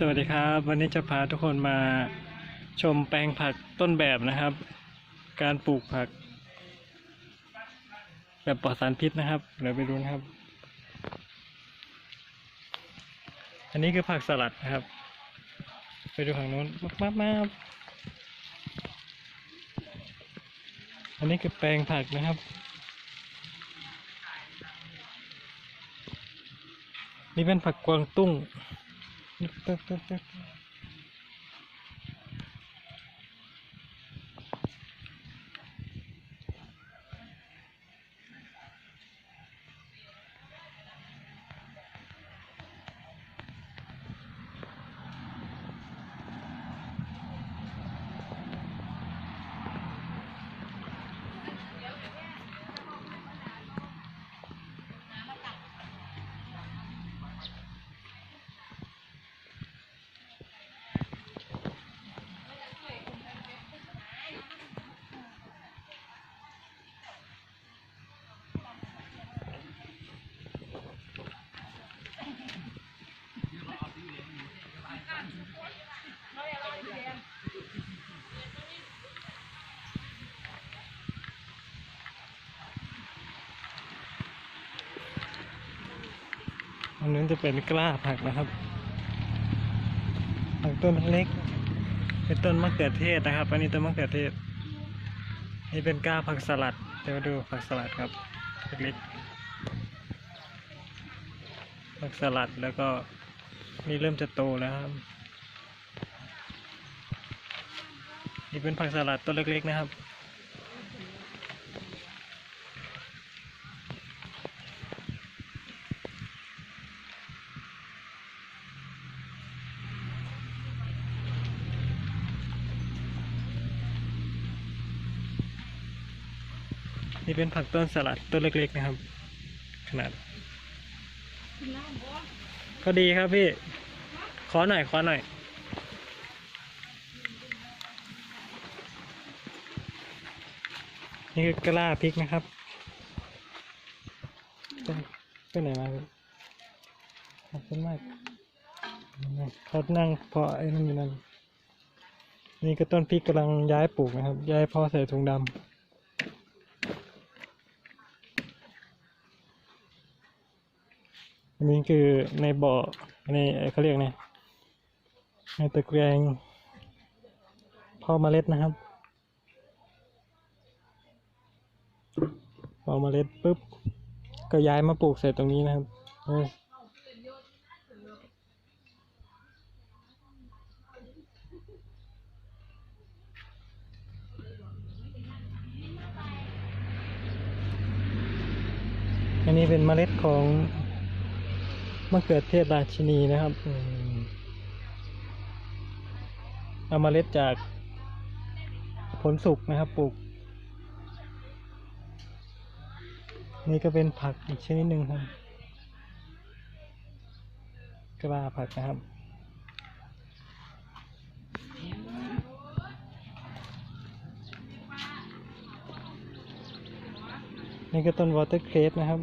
สวัสดีครับ วันนี้จะพาทุกคนมาชมแปลงผักต้นแบบนะครับ การปลูกผัก แบบปลอดสารพิษนะครับเดี๋ยวไปดูนะครับ อันนี้คือผักสลัดนะครับ ไปดูฝั่งนู้นมากมากมากอันนี้คือแปลงผักนะครับ นี่เป็นผักกวางตุ้ง Так, так, так, так. อันนู้นจะเป็นกล้าผักนะครับผักต้นเล็ก เป็นต้นมะเขือเทศนะครับ อันนี้ต้นมะเขือเทศ นี่เป็นกล้าผักสลัด เดี๋ยวดูผักสลัดครับเล็กๆผักสลัดแล้วก็นี่เริ่มจะโตแล้วครับ นี่เป็นผักสลัดต้นเล็กๆนะครับ นี่เป็นผักต้นสลัดต้นเล็ก ๆ นะครับ ขนาด ก็ดีครับพี่ ขอหน่อย ขอหน่อย นี่คือกล้าพริกนะครับไปไปไหนมาพี่ขอบคุณมากเขานั่งเพาะไอ้นั่นอยู่นั่นนี่ก็ต้นพริกกำลังย้ายปลูกนะครับ ย้ายเพ่อใส่ถุงดำ อันนี้คือในบ่อในเขาเรียกไงในตะแกรงพ่อเมล็ดนะครับพอเมล็ดปุ๊บ ก็ย้ายมาปลูกใส่ตรงนี้นะครับอันนี้เป็นเมล็ดของ มะเขือเทศราชินีนะครับอืมเอาเล็ดจากผลสุกนะครับปลูก นี่ก็เป็นผักอีกชนิดหนึ่งครับกล้าผักนะครับนี่ก็ต้นวอเตอร์เครสนะครับ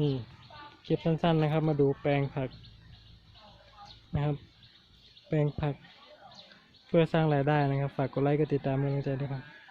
นี่คลิปสั้นๆนะครับ มาดูแปลงผักนะครับ แปลงผัก เพื่อสร้างรายได้นะครับ ฝากกดไลค์กดติดตามเป็นกำลังใจด้วยครับ